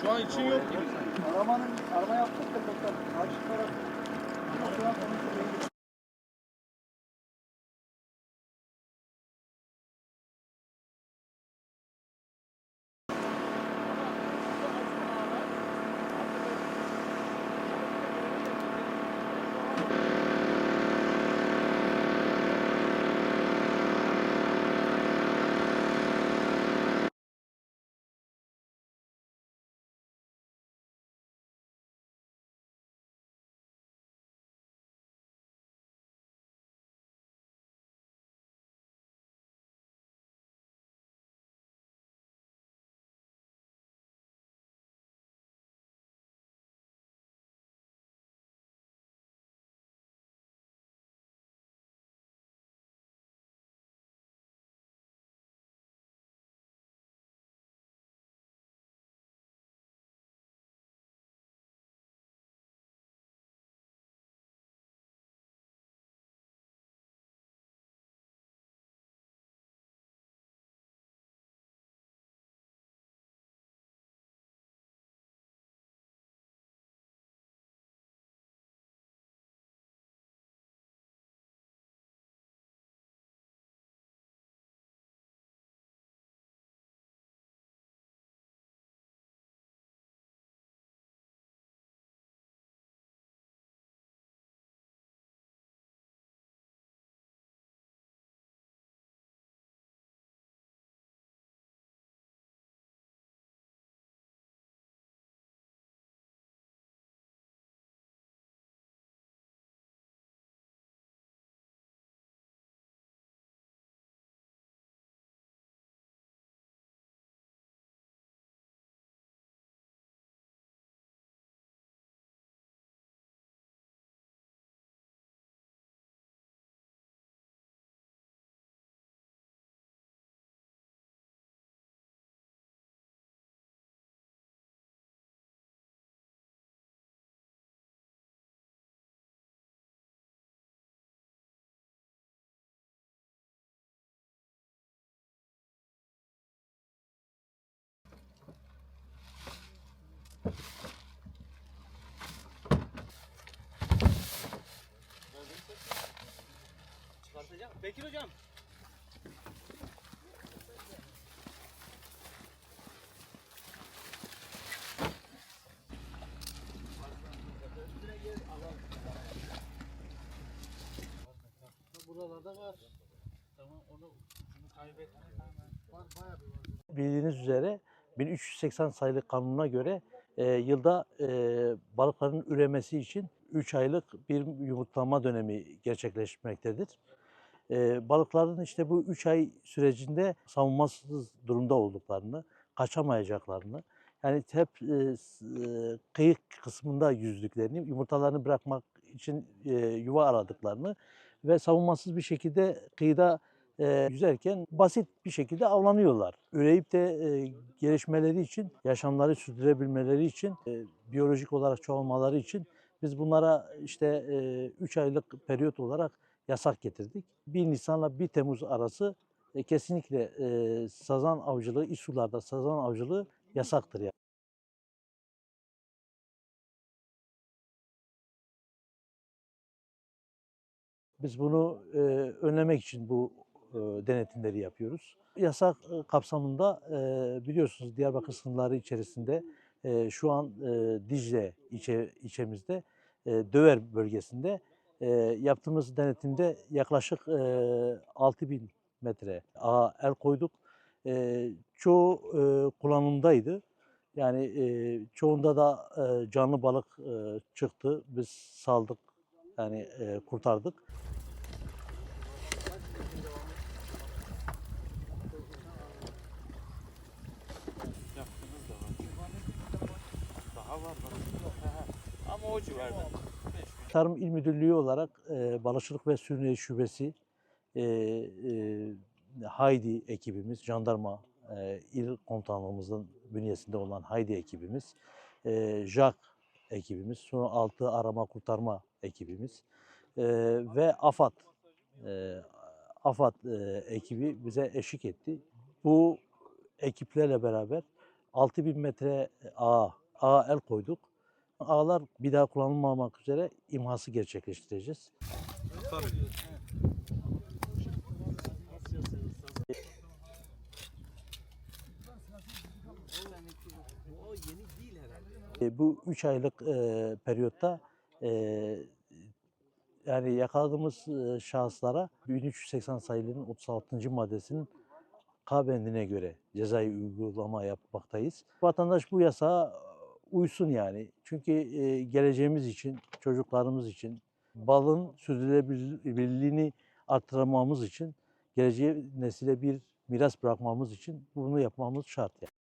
Şu an için yok gibi. Aramanın, arama yaptık da tekrar karşı taraf. Bekir hocam. buralarda var. Tamam onu ucunu kaybetme. Var bayağı bir var. bildiğiniz üzere 1380 sayılı kanuna göre e, yılda e, balıkların üremesi için 3 aylık bir yumurtlama dönemi gerçekleşmektedir. E, balıkların işte bu 3 ay sürecinde savunmasız durumda olduklarını, kaçamayacaklarını, yani hep e, e, kıyı kısmında yüzdüklerini, yumurtalarını bırakmak için e, yuva aradıklarını ve savunmasız bir şekilde kıyıda e, yüzerken basit bir şekilde avlanıyorlar. Üreyip de e, gelişmeleri için, yaşamları sürdürebilmeleri için, e, biyolojik olarak çoğalmaları için biz bunlara işte 3 aylık periyot olarak yasak getirdik. 1 Nisan'la 1 Temmuz arası e, kesinlikle e, sazan avcılığı, iç sularda sazan avcılığı yasaktır yani. Biz bunu e, önlemek için bu e, denetimleri yapıyoruz. Yasak e, kapsamında e, biliyorsunuz Diyarbakır sınırları içerisinde e, şu an e, Dicle ilçe, ilçemizde e, Döver bölgesinde e, yaptığımız denetimde yaklaşık e, 6000 metre ağa el koyduk. E, çoğu e, kullanımdaydı. Yani e, çoğunda da e, canlı balık e, çıktı. Biz saldık yani e, kurtardık. Daha var var. Ama o civarda. Tarım İl Müdürlüğü olarak e, Balıkçılık ve Sürüney Şubesi, e, e, Haydi ekibimiz, jandarma e, il komutanlığımızın bünyesinde olan Haydi ekibimiz, e, JAK ekibimiz, sonra altı arama kurtarma ekibimiz e, ve AFAD, e, AFAD e, ekibi bize eşlik etti. Bu ekiplerle beraber 6000 metre ağ, ağa el koyduk. Ağlar bir daha kullanılmamak üzere imhası gerçekleştireceğiz. E, Bu 3 aylık e, periyotta e, yani yakaladığımız e, şahıslara 1380 sayılının 36. maddesinin K bendine göre cezai uygulama yapmaktayız. Vatandaş bu yasağa uysun yani. Çünkü e, geleceğimiz için, çocuklarımız için, balın sürdürülebilirliğini artırmamız için, geleceğe nesile bir miras bırakmamız için bunu yapmamız şart. Yani.